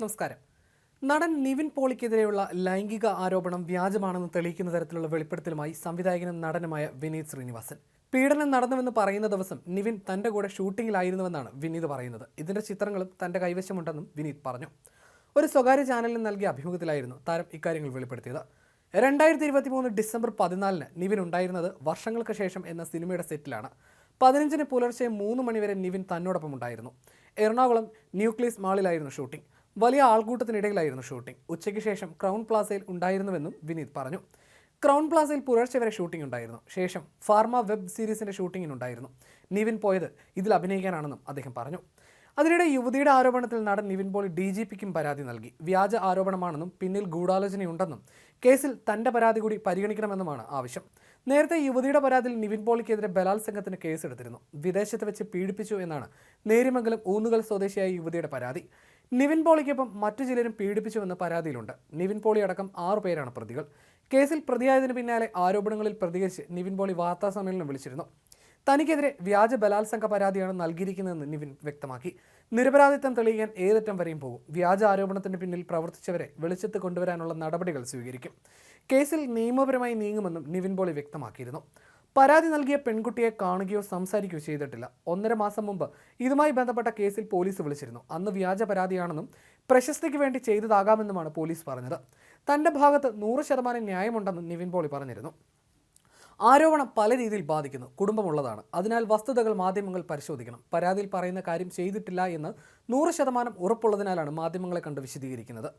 നമസ്കാരം. നടൻ നിവിൻ പോളിക്കെതിരെയുള്ള ലൈംഗിക ആരോപണം വ്യാജമാണെന്ന് തെളിയിക്കുന്ന തരത്തിലുള്ള വെളിപ്പെടുത്തലുമായി സംവിധായകനും നടനുമായ വിനീത് ശ്രീനിവാസൻ. പീഡനം നടന്നുവെന്ന് പറയുന്ന ദിവസം നിവിൻ തന്റെ കൂടെ ഷൂട്ടിങ്ങിലായിരുന്നുവെന്നാണ് വിനീത് പറയുന്നത്. ഇതിന്റെ ചിത്രങ്ങളും തന്റെ കൈവശമുണ്ടെന്നും വിനീത് പറഞ്ഞു. ഒരു സ്വകാര്യ ചാനലിന് നൽകിയ അഭിമുഖത്തിലായിരുന്നു താരം ഇക്കാര്യങ്ങൾ വെളിപ്പെടുത്തിയത്. രണ്ടായിരത്തി ഇരുപത്തി മൂന്ന് ഡിസംബർ പതിനാലിന് നിവിൻ ഉണ്ടായിരുന്നത് വർഷങ്ങൾക്ക് ശേഷം എന്ന സിനിമയുടെ സെറ്റിലാണ്. പതിനഞ്ചിന് പുലർച്ചെ മൂന്ന് മണിവരെ നിവിൻ തന്നോടൊപ്പം ഉണ്ടായിരുന്നു. എറണാകുളം ന്യൂക്ലിയസ് മാളിലായിരുന്നു ഷൂട്ടിംഗ്. വലിയ ആൾക്കൂട്ടത്തിനിടയിലായിരുന്നു ഷൂട്ടിംഗ്. ഉച്ചയ്ക്ക് ശേഷം ക്രൗൺ പ്ലാസയിൽ ഉണ്ടായിരുന്നുവെന്നും വിനീത് പറഞ്ഞു. ക്രൗൺ പ്ലാസയിൽ പുലർച്ചെ വരെ ഷൂട്ടിംഗ് ഉണ്ടായിരുന്നു. ശേഷം ഫാർമ വെബ് സീരീസിന്റെ ഷൂട്ടിങ്ങിനുണ്ടായിരുന്നു. നിവിൻ പോയത് ഇതിൽ അഭിനയിക്കാനാണെന്നും അദ്ദേഹം പറഞ്ഞു. അതിനിടെ യുവതിയുടെ ആരോപണത്തിൽ നടൻ നിവിൻ പോളി ഡി ജി പിക്കും പരാതി നൽകി. വ്യാജ ആരോപണമാണെന്നും പിന്നിൽ ഗൂഢാലോചനയുണ്ടെന്നും കേസിൽ തന്റെ പരാതി കൂടി പരിഗണിക്കണമെന്നുമാണ് ആവശ്യം. നേരത്തെ യുവതിയുടെ പരാതിയിൽ നിവിൻ പോളിക്കെതിരെ ബലാത്സംഗത്തിന് കേസെടുത്തിരുന്നു. വിദേശത്ത് വെച്ച് പീഡിപ്പിച്ചു എന്നാണ് നേരിമംഗലം ഊന്നുകൽ സ്വദേശിയായ യുവതിയുടെ പരാതി. നിവിൻ പോളിക്കൊപ്പം മറ്റു ചിലരും പീഡിപ്പിച്ചുവെന്ന് പരാതിയിലുണ്ട്. നിവിൻ പോളി അടക്കം ആറു പേരാണ് പ്രതികൾ. കേസിൽ പ്രതിയായതിനു പിന്നാലെ ആരോപണങ്ങളിൽ പ്രതികരിച്ച് നിവിൻ പോളി വാർത്താ സമ്മേളനം വിളിച്ചിരുന്നു. തനിക്കെതിരെ വ്യാജ ബലാത്സംഗ പരാതിയാണ് നൽകിയിരിക്കുന്നതെന്ന് നിവിൻ വ്യക്തമാക്കി. നിരപരാധിത്വം തെളിയിക്കാൻ ഏതറ്റം വരെയും പോകും. വ്യാജ ആരോപണത്തിന് പിന്നിൽ പ്രവർത്തിച്ചവരെ വെളിച്ചത്ത് കൊണ്ടുവരാനുള്ള നടപടികൾ സ്വീകരിക്കും. കേസിൽ നിയമപരമായി നീങ്ങുമെന്നും നിവിൻ പോളി വ്യക്തമാക്കിയിരുന്നു. പരാതി നൽകിയ പെൺകുട്ടിയെ കാണുകയോ സംസാരിക്കുകയോ ചെയ്തിട്ടില്ല. ഒന്നര മാസം മുമ്പ് ഇതുമായി ബന്ധപ്പെട്ട കേസിൽ പോലീസ് വിളിച്ചിരുന്നു. അന്ന് വ്യാജ പരാതിയാണെന്നും പ്രശസ്തിക്ക് വേണ്ടി ചെയ്തതാകാമെന്നുമാണ് പോലീസ് പറഞ്ഞത്. തന്റെ ഭാഗത്ത് നൂറ് ശതമാനം ന്യായമുണ്ടെന്നും നിവിൻ പോളി പറഞ്ഞിരുന്നു. ആരോപണം പല രീതിയിൽ ബാധിക്കുന്നു. കുടുംബമുള്ളതാണ്. അതിനാൽ വസ്തുതകൾ മാധ്യമങ്ങൾ പരിശോധിക്കണം. പരാതിയിൽ പറയുന്ന കാര്യം ചെയ്തിട്ടില്ല എന്ന് നൂറ് ശതമാനം ഉറപ്പുള്ളതിനാലാണ് മാധ്യമങ്ങളെ കണ്ട് വിശദീകരിക്കുന്നത്.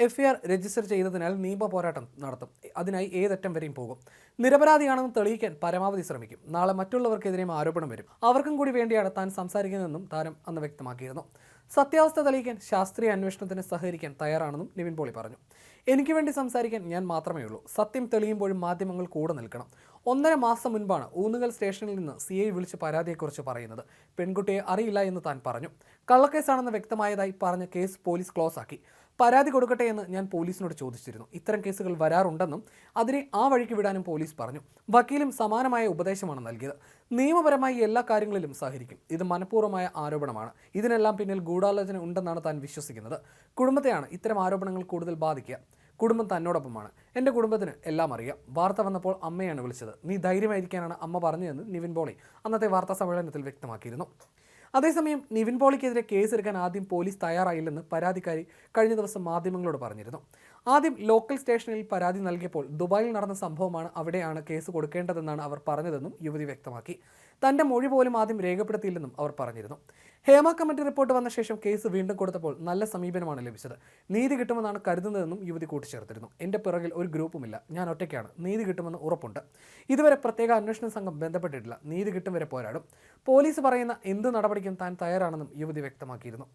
എഫ്ഐആർ രജിസ്റ്റർ ചെയ്തതിനാൽ നിയമ പോരാട്ടം നടത്തും. അതിനായി ഏതറ്റം വരെയും പോകും. നിരപരാധിയാണെന്ന് തെളിയിക്കാൻ പരമാവധി ശ്രമിക്കും. നാളെ മറ്റുള്ളവർക്കെതിരെയും ആരോപണം വരും. അവർക്കും കൂടി വേണ്ടിയാണ് താൻ സംസാരിക്കുന്നതെന്നും താരം അന്ന് വ്യക്തമാക്കിയിരുന്നു. സത്യാവസ്ഥ തെളിയിക്കാൻ ശാസ്ത്രീയ അന്വേഷണത്തിന് സഹകരിക്കാൻ തയ്യാറാണെന്നും നിവിൻ പോളി പറഞ്ഞു. എനിക്ക് വേണ്ടി സംസാരിക്കാൻ ഞാൻ മാത്രമേ ഉള്ളൂ. സത്യം തെളിയുമ്പോഴും മാധ്യമങ്ങൾ കൂടെ നിൽക്കണം. ഒന്നര മാസം മുൻപാണ് ഊന്നുകൽ സ്റ്റേഷനിൽ നിന്ന് സി ഐ വിളിച്ച് പരാതിയെക്കുറിച്ച് പറയുന്നത്. പെൺകുട്ടിയെ അറിയില്ല എന്ന് താൻ പറഞ്ഞു. കള്ളക്കേസാണെന്ന് വ്യക്തമായതായി പറഞ്ഞ കേസ് പോലീസ് ക്ലോസ് ആക്കി പരാതി കൊടുക്കട്ടെ എന്ന് ഞാൻ പോലീസിനോട് ചോദിച്ചിരുന്നു. ഇത്തരം കേസുകൾ വരാറുണ്ടെന്നും അതിനെ ആ വഴിക്ക് വിടാനും പോലീസ് പറഞ്ഞു. വക്കീലും സമാനമായ ഉപദേശമാണ് നൽകിയത്. നിയമപരമായി എല്ലാ കാര്യങ്ങളിലും സഹകരിക്കും. ഇത് മനഃപൂർവമായ ആരോപണമാണ്. ഇതിനെല്ലാം പിന്നിൽ ഗൂഢാലോചന ഉണ്ടെന്നാണ് താൻ വിശ്വസിക്കുന്നത്. കുടുംബത്തെയാണ് ഇത്തരം ആരോപണങ്ങൾ കൂടുതൽ ബാധിക്കുക. കുടുംബം തന്നോടൊപ്പമാണ്. എന്റെ കുടുംബത്തിന് എല്ലാം അറിയാം. വാർത്ത വന്നപ്പോൾ അമ്മയാണ് വിളിച്ചത്. നീ ധൈര്യമായിരിക്കാനാണ് അമ്മ പറഞ്ഞതെന്ന് നിവിൻ പോളി അന്നത്തെ വാർത്താ സമ്മേളനത്തിൽ വ്യക്തമാക്കിയിരുന്നു. അതേസമയം നിവിൻ പോളിക്കെതിരെ കേസെടുക്കാൻ ആദ്യം പോലീസ് തയ്യാറായില്ലെന്ന് പരാതിക്കാരി കഴിഞ്ഞ ദിവസം മാധ്യമങ്ങളോട് പറഞ്ഞിരുന്നു. ആദ്യം ലോക്കൽ സ്റ്റേഷനിൽ പരാതി നൽകിയപ്പോൾ ദുബായിൽ നടന്ന സംഭവമാണ് അവിടെയാണ് കേസ് കൊടുക്കേണ്ടതെന്നാണ് അവർ പറഞ്ഞതെന്നും യുവതി വ്യക്തമാക്കി. തന്റെ മൊഴി പോലും ആദ്യം രേഖപ്പെടുത്തിയില്ലെന്നും അവർ പറഞ്ഞിരുന്നു. ഹേമ കമ്മിറ്റി റിപ്പോർട്ട് വന്ന ശേഷം കേസ് വീണ്ടും കൊടുത്തപ്പോൾ നല്ല സമീപനമാണ് ലഭിച്ചത്. നീതി കിട്ടുമെന്നാണ് കരുതുന്നതെന്നും യുവതി കൂട്ടിച്ചേർത്തിരുന്നു. എന്റെ പിറകിൽ ഒരു ഗ്രൂപ്പുമില്ല. ഞാൻ ഒറ്റയ്ക്കാണ്. നീതി കിട്ടുമെന്ന് ഉറപ്പുണ്ട്. ഇതുവരെ പ്രത്യേക അന്വേഷണ സംഘം ബന്ധപ്പെട്ടിട്ടില്ല. നീതി കിട്ടും വരെ പോരാടും. പോലീസ് പറയുന്ന എന്ത് നടപടിക്കും താൻ തയ്യാറാണെന്നും യുവതി വ്യക്തമാക്കിയിരുന്നു.